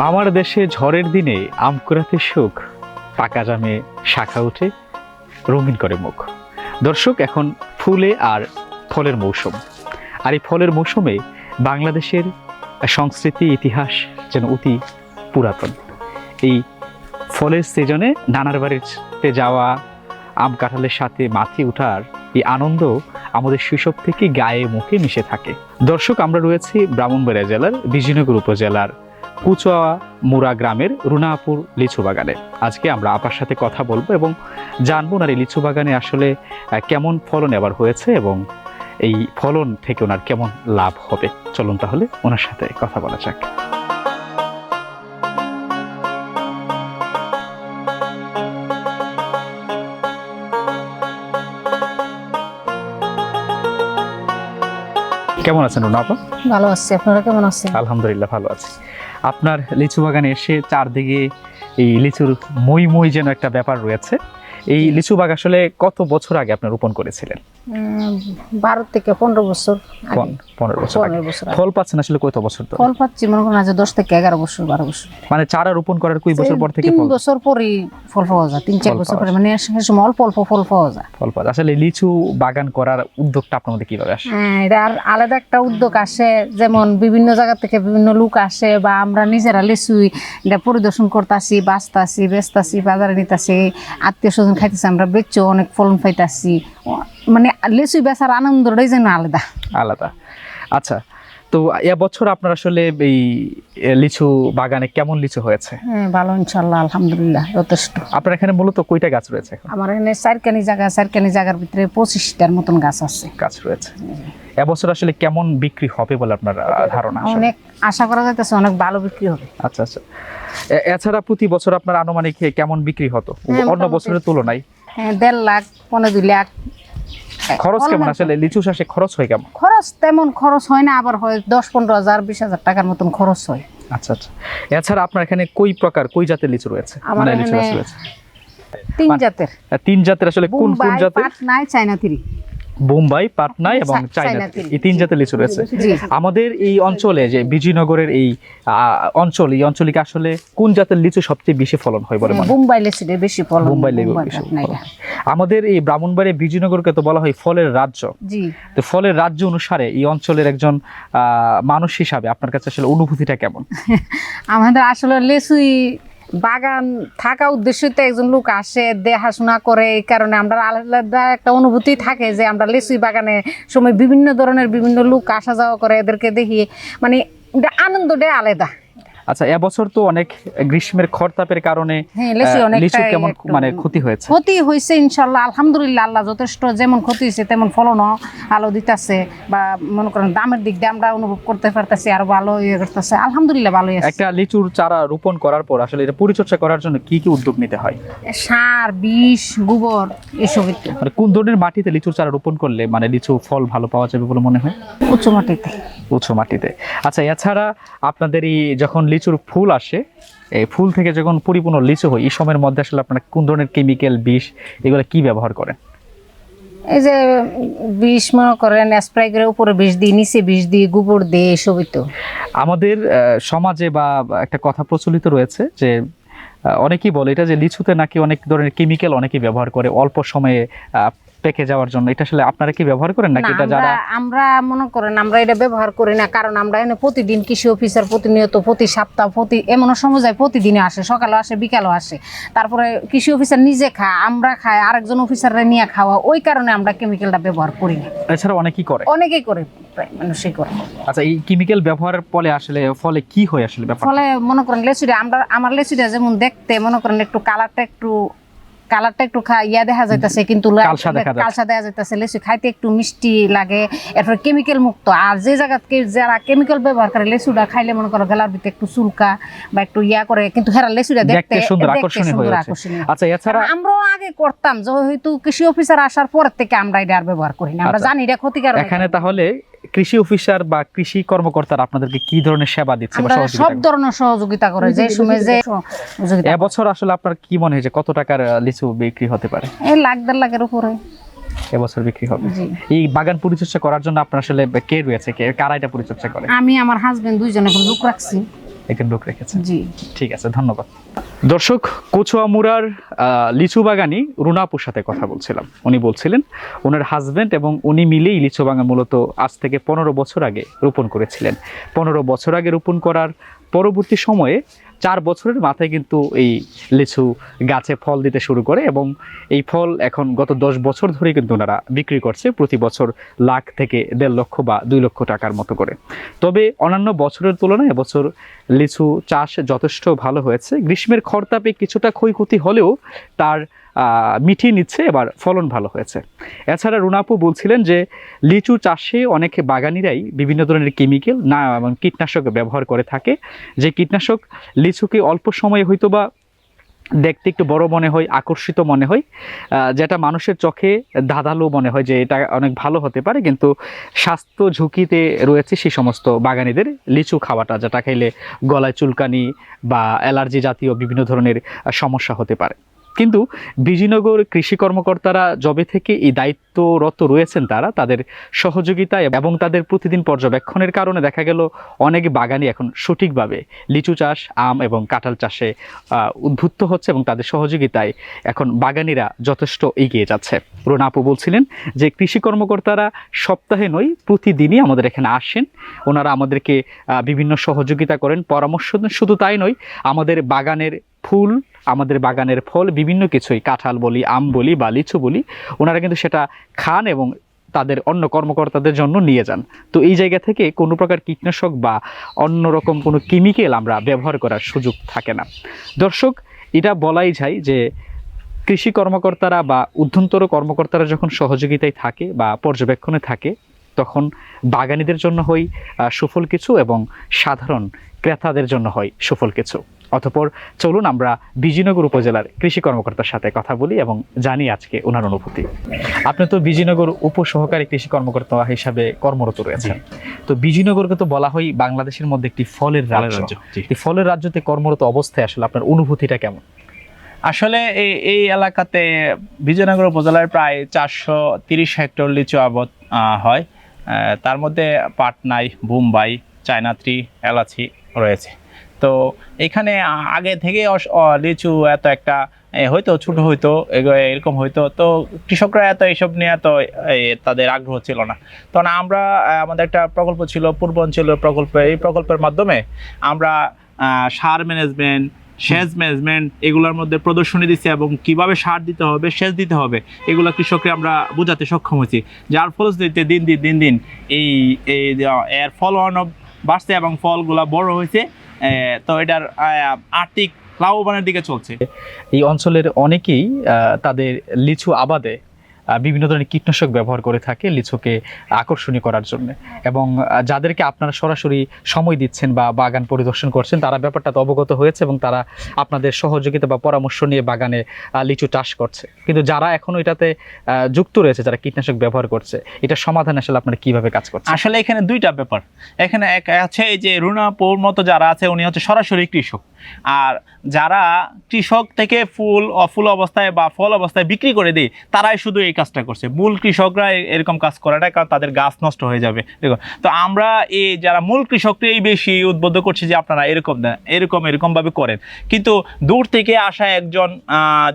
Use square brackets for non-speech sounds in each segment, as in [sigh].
মামার দেশে ঝড়ের দিনে আম কুড়াতে সুখ, পাকা জামে শাখা উঠে রঙিন করে মুখ। দর্শক, এখন ফুলে আর ফলের মৌসুম। আর এই ফলের মৌসুমে বাংলাদেশের সংস্কৃতি, ইতিহাস যেন অতি পুরাতন। এই ফলের সিজনে নানার বাড়িতে যাওয়া, আম কাঁঠালের সাথে মাথি ওঠার এই আনন্দ আমাদের শৈশব থেকে গায়ে মুখে মিশে থাকে। দর্শক, আমরা রয়েছি ব্রাহ্মণবাড়িয়া জেলার বিজয়নগর উপজেলার কুচুয়া মুরা গ্রামের রুনাপুর লিচু বাগানে। আজকে আমরা আপার সাথে কথা বলব এবং জানব ওনার এই লিচু বাগানে আসলে কেমন ফলন এবার হয়েছে এবং এই ফলন থেকে ওনার কেমন লাভ হবে। চলুন তাহলে ওনার সাথে কথা বলা যাক। কেমন আছেন রুনা আপা? ভালো আছি। আপনারা কেমন আছেন? আলহামদুলিল্লাহ ভালো আছি। আপনার লিচু বাগানে এসে চারদিকে এই লিচুর মই মই যেন একটা ব্যাপার রয়েছে। এই লিচু বাগ আসলে কত বছর আগে আপনি রোপণ করেছিলেন? বারো থেকে পনেরো বছর পনেরো বছর বছর ফল পাচ্ছেন আসলে কত বছর ধরে? ফল পাচ্ছি মনে করেন আজ দশ থেকে এগারো বছর বারো বছর। মানে চারা রোপণ করার কুড়ি বছর পর থেকে তিন বছর পরেই ফল পাওয়া যায় তিন চার বছর পরে। মানে সময় অল্প অল্প ফল পাওয়া যায়। ফল পাওয়া আসলে লিচু বাগান করার উদ্যোগটা মধ্যে কীভাবে আসে? হ্যাঁ, এটা আর আলাদা একটা উদ্যোগ আসে যেমন বিভিন্ন জায়গা থেকে বিভিন্ন লোক আসে বা আমরা নিজেরা লিচুই এটা পরিদর্শন করতেছি বাঁচতাছি বেচতাছি বাজারে নিতেছি আত্মীয় স্বজন খাইতেছি আমরা বেচও অনেক ফলন পাইতাছি। মানে লিচুই বেচার আনন্দটাই যেন আলাদা। আলাদা। আচ্ছা তো এবছর আপনার আসলে এই লিচু বাগানে কেমন লিচু হয়েছে? হ্যাঁ ভালো ইনশাল্লাহ আলহামদুলিল্লাহ যথেষ্ট। আপনার এখানে মূলত কয়টা গাছ রয়েছে এখন? আমার এখানে চারকানি জায়গা চারকানি জায়গার ভিতরে পঁচিশটার মতন গাছ আছে। গাছ রয়েছে। এবছর আসলে কেমন বিক্রি হবে বলে আপনার ধারণা? অনেক আশা করা যাইতেছে অনেক ভালো বিক্রি হবে। আচ্ছা আচ্ছা। এছাড়া প্রতি বছর আপনার আনুমানিক কেমন বিক্রি হতো? হ্যাঁ, অন্য বছরের তুলনায়। হ্যাঁ দেড় লাখ পনেরো দুই লাখ খরচ কেমন? আসলে লিচু চাষে খরচ হয় কেমন? খরচ তেমন খরচ হয় না আবার হয় দশ পনেরো হাজার বিশ হাজার টাকার মতন খরচ হয়। আচ্ছা আচ্ছা। এছাড়া আপনার এখানে কই প্রকার কই জাতের লিচু রয়েছে? আমার মানে লিচু রয়েছে। তিন জাতের। তিন জাতের আসলে কোন কোন জাতের? পাটনাই চায়না থ্রি বোম্বাই পাটনাই এবং চায়না এই তিন জাতের লিচু রয়েছে। আমাদের এই অঞ্চলে যে বিজয়নগরের এই অঞ্চল এই অঞ্চলে আসলে কোন জাতের লিচু সবচেয়ে বেশি ফলন হয় বলে? বোম্বাই লেসিডে বেশি ফলন বোম্বাই লেবু। ফলন। আমাদের এই ব্রাহ্মণবাড়ি বিজয়নগরকে তো বলা হয় ফলের রাজ্য। তো ফলের রাজ্য অনুসারে এই অঞ্চলের একজন আহ, মানুষ হিসাবে আপনার কাছে আসলে অনুভূতিটা কেমন? [laughs] আমাদের আসলে লেসুই বাগান থাকা উদ্দেশ্যতে একজন লোক আসে, দেখাশোনা করে, এই কারণে আমরা আলাদা একটা অনুভূতি থাকে যে আমরা লেসুই বাগানে সময় বিভিন্ন ধরনের বিভিন্ন লোক আসা যাওয়া করে এদেরকে দেখি। মানে এটা আনন্দটাই আলাদা। আচ্ছা এবছর তো অনেক গ্রীষ্মের খরতাপের কারণে হ্যাঁ লিচু কেমন মানে ক্ষতি হয়েছে? ক্ষতি হয়েছে ইনশাল্লাহ আলহামদুলিল্লাহ আল্লাহ যথেষ্ট যেমন ক্ষতি হয়েছে তেমন ফলনও আলো দিতেছে বা মনে করেন দামের দিক দিয়ে আমরা অনুভব করতে পারতেছি আর ভালো ইয়ে করতেছে আলহামদুলিল্লাহ ভালোই আছে। একটা লিচুর চারা রোপণ করার পর আসলে এটা পরিচর্যা করার জন্য কি কি উদ্যোগ নিতে হয়? সার বিষ গোবর এসব মানে কোন ধরনের মাটিতে লিচুর চারা রোপণ করলে মানে লিচু ফল ভালো পাওয়া যাবে বলে মনে হয়? উঁচু মাটিতে। উঁচু মাটিতে। আচ্ছা এছাড়া আপনাদের এই যখন লিচুর ফুল আসে। এই ফুল থেকে যখন পরিপূর্ণ লিচু হয় এই সময়ের মধ্যে আসলে আপনারা কোন ধরনের কেমিক্যাল বিষ এগুলো কি ব্যবহার করেন? এই যে বিষ মনে করেন স্প্রে করে উপরে বিষ দিই নিচে বিষ দিই গোবর দিই এসবই তো। আমাদের সমাজে বা একটা কথা প্রচলিত রয়েছে যে অনেকেই বলে এটা যে লিচুতে নাকি অনেক ধরনের কেমিক্যাল অনেকেই ব্যবহার করে অল্প সময়ে পেকে যাওয়ার জন্য? এটা আসলে আপনারা কি ব্যবহার করেন নাকি না, এটা যারা আমরা মনে করেন আমরা এটা ব্যবহার করি না কারণ আমরা এখানে প্রতিদিন কৃষি অফিসার প্রতিনিয়ত প্রতি সপ্তাহ প্রতি এমন সময় যায় প্রতিদিনে আসে সকালে আসে বিকালও আসে। তারপরে কৃষি অফিসার নিজে খায় আমরা খাই আরেকজন অফিসাররা নিয়ে খাওয়া ওই কারণে আমরা কেমিক্যালটা ব্যবহার করি না। এছাড়া অনেকেই করে? অনেকেই করে প্রায় মানুষই করে। আচ্ছা এই কেমিক্যাল ব্যবহারের ফলে আসলে ফলে কি হয় আসলে ফলে মনে করেন লেচুটা আমরা আমার লেচুটা যেমন দেখতে মনে করেন একটু কালারটা একটু কালারটা একটু ইয়া দেখা যাইতেছে কিন্তু কালসা দেখা যাইতেছে লেচু খাইতে একটু মিষ্টি লাগে এরপর কেমিক্যাল মুক্ত। আর যে জায়গা যারা কেমিক্যাল ব্যবহার করে লেচুটা খাইলে মনে করো গলার ভিতরে একটু চুলকা বা একটু ইয়া করে কিন্তু হেরা লেচুটা দেখতে সুন্দর আকর্ষণীয় আচ্ছা এছাড়া আমরাও আগে করতাম যেহেতু কৃষি অফিসার আসার পর থেকে আমরা এটা আর ব্যবহার করি না। আমরা আচ্ছা। জানি এটা ক্ষতিকারক। এখানে তাহলে কৃষি অফিসার বা কৃষি কর্মকর্তারা আপনাদেরকে কি ধরনের সেবা দিচ্ছে বা সহযোগিতা সব ধরনের সহযোগিতা করে যে সময় যে সহযোগিতা এবছর আসলে আপনার কি মনে হয় যে কত টাকার লিচু বিক্রি হতে পারে? এই লাখ দেড় লাখের উপরে। এবছর বিক্রি হবে। জি। এই বাগান পরিচর্যা করার জন্য আপনার আসলে কে রয়েছে? কে কারা এটা পরিচর্যা করে? আমি আমার হাজবেন্ড দুইজনে লোক রাখছি। একজন লোক রেখেছেন জি। ঠিক আছে ধন্যবাদ। দর্শক কচুয়ামুড়ার লিচু বাগানি রুনাপুর সাথে কথা বলছিলাম। উনি বলছিলেন ওনার হাজব্যান্ড এবং উনি মিলেই লিচু বাগান মূলত আজ থেকে পনেরো বছর আগে রোপণ করেছিলেন। পনেরো বছর আগে রোপণ করার পরবর্তী সময়ে চার বছরের মাথায় কিন্তু এই লিচু গাছে ফল দিতে শুরু করে এবং এই ফল এখন গত দশ বছর ধরে কিন্তু ওনারা বিক্রি করছে প্রতি বছর লাখ থেকে দেড় লক্ষ বা দুই লক্ষ টাকার মতো করে। তবে অন্যান্য বছরের তুলনায় এবছর লিচু চাষ যথেষ্ট ভালো হয়েছে। গ্রীষ্মের খরতাপে কিছুটা ক্ষয়ক্ষতি হলেও তার মিটিয়ে নিচ্ছে, এবার ফলন ভালো হয়েছে। এছাড়া রুনাপু বলছিলেন যে, লিচু চাষে অনেক বাগানিরাই বিভিন্ন ধরনের কেমিক্যাল, না এবং কীটনাশক ব্যবহার করে থাকে। যে কীটনাশক লিচুকে অল্প সময়ে হয়তো বা দেখতে একটু বড় মনে হয়, আকর্ষিত মনে হয় যেটা মানুষের চোখে ধাঁধালো মনে হয় যে, এটা অনেক ভালো হতে পারে, কিন্তু স্বাস্থ্য ঝুঁকিতে রয়েছে সেই সমস্ত বাগানিদের লিচু খাওয়াটা, যেটা খাইলে গলায় চুলকানি বা অ্যালার্জি জাতীয় বিভিন্ন ধরনের সমস্যা হতে পারে। কিন্তু বিজিনগর কৃষি কর্মকর্তারা জবে থেকে এই দায়িত্বরত রয়েছেন তারা, তাদের সহযোগিতা এবং তাদের প্রতিদিন পর্যবেক্ষণের কারণে দেখা গেল অনেক বাগানি এখন সঠিকভাবে লিচু চাষ, আম এবং কাঁঠাল চাষে উদ্বুদ্ধ হচ্ছে এবং তাদের সহযোগিতায় এখন বাগানিরা যথেষ্ট এগিয়ে যাচ্ছে। রোনা আপু বলছিলেন যে কৃষি কর্মকর্তারা সপ্তাহে নয়, প্রতিদিনই আমাদের এখানে আসেন। ওনারা আমাদেরকে বিভিন্ন সহযোগিতা করেন। পরামর্শ শুধু তাই নয়, আমাদের বাগানের ফুল, আমাদের বাগানের ফল, বিভিন্ন কিছুই, কাঁঠাল বলি, আম বলি বা লিচু বলি, ওনারা কিন্তু সেটা খান এবং তাদের অন্য কর্মকর্তাদের জন্য নিয়ে যান। তো এই জায়গা থেকে কোনো প্রকার কীটনাশক বা অন্য রকম কোনো কেমিক্যাল আমরা ব্যবহার করার সুযোগ থাকে না। দর্শক, এটা বলাই যায় যে কৃষি কর্মকর্তারা বা ঊর্ধ্বতর কর্মকর্তারা যখন সহযোগিতায় থাকে বা পর্যবেক্ষণে থাকে তখন বাগানীদের জন্য হয় সুফল কিছু এবং সাধারণ ক্রেতাদের জন্য হয় সুফল কিছু। অতপর চলুন আমরা বিজয়নগর উপজেলার কৃষি কর্মকর্তার সাথে কথা বলি এবং জানি আজকে ওনার অনুভূতি। আপনি তো বিজয়নগর উপসহকারী কৃষি কর্মকর্তা হিসাবে কর্মরত রয়েছেন। তো বিজয়নগরকে তো বলা হয় বাংলাদেশের মধ্যে একটি ফলের রাজ্য। এই ফলের রাজ্যতে কর্মরত অবস্থায় আসলে আপনার অনুভূতিটা কেমন? আসলে এই এই এলাকাতে বিজয়নগর উপজেলার প্রায় চারশো তিরিশ হেক্টর লিচু আবাদ হয়। তার মধ্যে পাটনাই বোম্বাই চায়নাত্রি এলাচি রয়েছে। তো এখানে আগে থেকে লিচু এত একটা হয়তো ছোট হইতো এরকম হইতো। তো কৃষকরা এত এইসব নিয়ে এত তাদের আগ্রহ ছিল না। তখন আমরা আমাদের একটা প্রকল্প ছিল, পূর্বাঞ্চলীয় প্রকল্প। এই প্রকল্পের মাধ্যমে আমরা সার ম্যানেজমেন্ট সেচ ম্যানেজমেন্ট এগুলোর মধ্যে প্রদর্শনী দিচ্ছে এবং কীভাবে সার দিতে হবে, সেচ দিতে হবে, এগুলো কৃষককে আমরা বোঝাতে সক্ষম হয়েছি। যার ফলশ্রুতিতে দিন দিন দিন দিন এই এই এর ফল বাড়ছে এবং ফলগুলা বড় হয়েছে তো এটার আর্থিক লাভবানের দিকে চলছে। এই অঞ্চলের অনেকেই তাদের লিচু আবাদে বিভিন্ন ধরনের কীটনাশক ব্যবহার করে থাকে লিচুকে আকর্ষণীয় করার জন্য। এবং যাদেরকে আপনারা সরাসরি সময় দিচ্ছেন বা বাগান পরিদর্শন করছেন, তারা ব্যাপারটা তো অবগত হয়েছে এবং তারা আপনাদের সহযোগিতা বা পরামর্শ নিয়ে বাগানে লিচু চাষ করছে। কিন্তু যারা এখনও এটাতে যুক্ত রয়েছে, যারা কীটনাশক ব্যবহার করছে এটা সমাধান আসলে আপনারা কীভাবে কাজ করছেন? আসলে এখানে দুইটা ব্যাপার। এখানে এক আছে যে রুনাপুর মতো যারা আছে, উনি হচ্ছে সরাসরি কৃষক। আর যারা কৃষক থেকে ফুল অফুল অবস্থায় বা ফল অবস্থায় বিক্রি করে দেয় তারাই শুধু এই কাজটা করছে। মূল কৃষকরা এরকম কাজ করে না কারণ তাদের গাছ নষ্ট হয়ে যাবে। দেখো তো আমরা এই যারা মূল কৃষকরাই বেশি উদ্বুদ্ধ করছি যে আপনারা এরকম এরকম এরকমভাবে করেন। কিন্তু দূর থেকে আসা একজন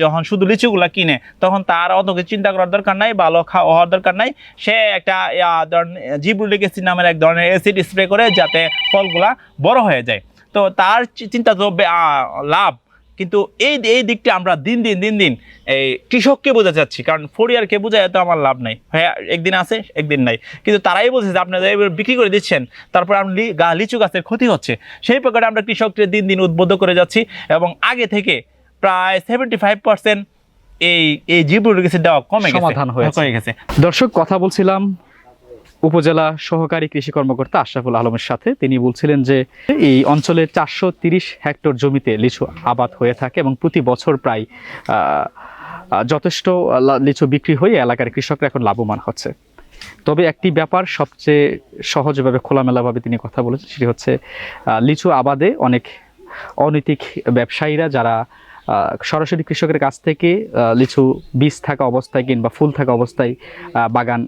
যখন শুধু লিচুগুলা কিনে তখন তার অত কিছু চিন্তা করার দরকার নাই ভালো খাওয়া হওয়ার দরকার নাই। সে একটা আহ, ধরেন জিবুলিক অ্যাসিড নামের এক ধরনের অ্যাসিড স্প্রে করে যাতে ফলগুলা বড় হয়ে যায়। তো তার চিন্তা তো লাভ। কিন্তু এই এই দিকটা আমরা দিন দিন দিন দিন এই কৃষককে বোঝা যাচ্ছি কারণ ফরিয়ারকে বোঝায় তো আমার লাভ নাই। হ্যাঁ একদিন আছে একদিন নাই। কিন্তু তারাই বলছে যে আপনারা এবার বিক্রি করে দিচ্ছেন তারপর লি- গা লিচু গাছের ক্ষতি হচ্ছে। সেই প্রকারে আমরা কৃষককে দিন দিন উদ্বুদ্ধ করে যাচ্ছি এবং আগে থেকে প্রায় সেভেন্টি ফাইভ পার্সেন্ট এই এই জিবুলিক অ্যাসিড দেওয়া কমে সমাধান। কমে গেছে। দর্শক কথা বলছিলাম উপজেলা সহকারী কৃষি কর্মকর্তা আশরাফুল আলমের সাথে তিনি বলছিলেন যে এই অঞ্চলে চারশো হেক্টর জমিতে লিচু আবাদ হয়ে থাকে এবং প্রতি বছর প্রায় যথেষ্ট লিচু বিক্রি হয়ে এলাকার কৃষকরা এখন লাভবান হচ্ছে। তবে একটি ব্যাপার সবচেয়ে সহজভাবে খোলামেলাভাবে তিনি কথা বলেছেন, সেটি হচ্ছে লিচু আবাদে অনেক অনৈতিক ব্যবসায়ীরা যারা সরাসরি কৃষকের কাছ থেকে লিচু বীজ থাকা অবস্থায় কিংবা ফুল থাকা অবস্থায় বাগান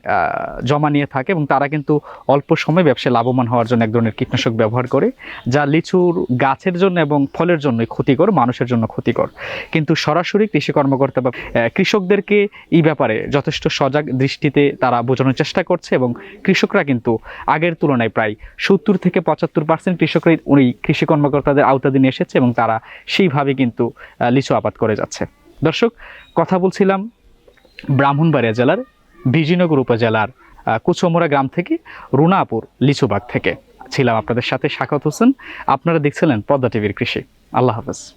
জমা নিয়ে থাকে এবং তারা কিন্তু অল্প সময় ব্যবসায় লাভবান হওয়ার জন্য এক ধরনের কীটনাশক ব্যবহার করে, যা লিচুর গাছের জন্য এবং ফলের জন্যই ক্ষতিকর, মানুষের জন্য ক্ষতিকর। কিন্তু সরাসরি কৃষি কর্মকর্তা বা কৃষকদেরকে এই ব্যাপারে যথেষ্ট সজাগ দৃষ্টিতে তারা বোঝানোর চেষ্টা করছে এবং কৃষকরা কিন্তু আগের তুলনায় প্রায় সত্তর থেকে পঁচাত্তর পার্সেন্ট কৃষকরাই উনি কৃষি কর্মকর্তাদের আওতাধীনে এসেছে এবং তারা সেইভাবে কিন্তু লিচু আবাদ করে যাচ্ছে। দর্শক, কথা বলছিলাম ব্রাহ্মণবাড়িয়া জেলার বিজয়নগর উপজেলার কুচমোরা কুচমোড়া গ্রাম থেকে রুনাপুর লিচুবাগ থেকে। ছিলাম আপনাদের সাথে সাক্ষাৎ হোসেন। আপনারা দেখছিলেন পদ্মা টিভির কৃষি। আল্লাহ হাফেজ।